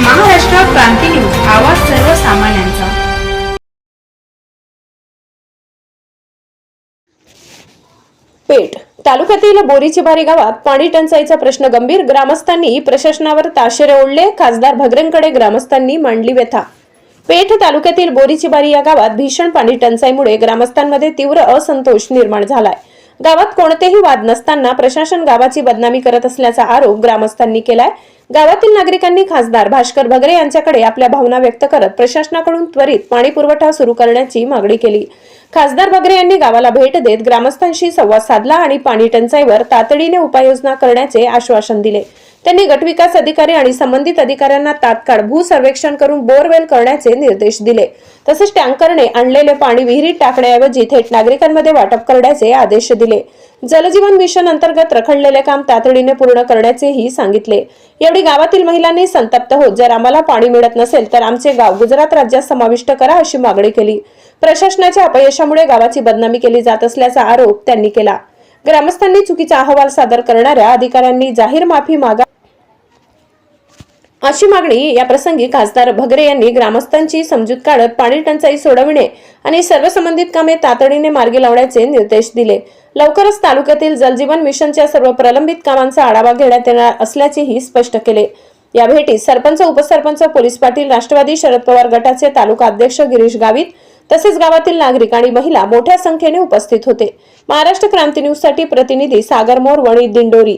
महाराष्ट्र क्रांती news आवाज सर्वसामान्यांचा. पेठ तालुक्यातील बोरीचिबारी गावात पाणी टंचाईचा प्रश्न गंभीर ग्रामस्थांनी प्रशासनावर ताशेरे ओढले खासदार भगरेंकडे ग्रामस्थांनी मांडली व्यथा. पेठ तालुक्यातील बोरीचिबारी या गावात भीषण पाणी टंचाईमुळे ग्रामस्थांमध्ये तीव्र असंतोष निर्माण झालाय. गावात कोणतेही वाद नसताना प्रशासन गावाची बदनामी करत असल्याचा आरोप ग्रामस्थांनी केलाय. गावातील नागरिकांनी खासदार भास्कर भगरे यांच्याकडे आपल्या भावना व्यक्त करत प्रशासनाकडून त्वरित पाणी पुरवठा सुरू करण्याची मागणी केली. खासदार भगरे यांनी गावाला भेट देत ग्रामस्थांशी संवाद साधला आणि पाणी टंचाईवर तातडीने उपाययोजना करण्याचे आश्वासन दिले. त्यांनी गटविकास अधिकारी आणि संबंधित अधिकाऱ्यांना तात्काळ भू सर्वेक्षण करून बोरवेल करण्याचे निर्देश दिले. तसेच टँकरने आणलेले पाणी विहिरीत टाकण्याऐवजी थेट नागरिकांमध्ये वाटप करण्याचे आदेश दिले. जलजीवन मिशन अंतर्गत रखडलेले काम तातडीने पूर्ण करण्याचेही सांगितले. यावेळी गावातील महिलांनी संतप्त होत जर आम्हाला पाणी मिळत नसेल तर आमचे गाव गुजरात राज्यात समाविष्ट करा अशी मागणी केली. प्रशासनाच्या अपयशामुळे गावाची बदनामी केली जात असल्याचा आरोप त्यांनी केला. ग्रामस्थांनी चुकीचा अहवाल सादर करणाऱ्या अधिकाऱ्यांनी जाहीर माफी मागा अशी मागणी या प्रसंगी खासदार भगरे यांनी ग्रामस्थांची समजूत काढत पाणी टंचाई सोडविणे आणि सर्व संबंधित कामे तातडीने मार्गी लावण्याचे निर्देश दिले. लवकरच तालुक्यातील जलजीवन मिशनच्या सर्व प्रलंबित कामांचा आढावा घेण्यात येणार असल्याचेही स्पष्ट केले. या भेटीत सरपंच उपसरपंच पोलीस पाटील राष्ट्रवादी शरद पवार गटाचे तालुका अध्यक्ष गिरीश गावित तसेच गावातील नागरिक आणि महिला मोठ्या संख्येने उपस्थित होते. महाराष्ट्र क्रांती न्यूजसाठी प्रतिनिधी सागर मोरवणी दिंडोरी.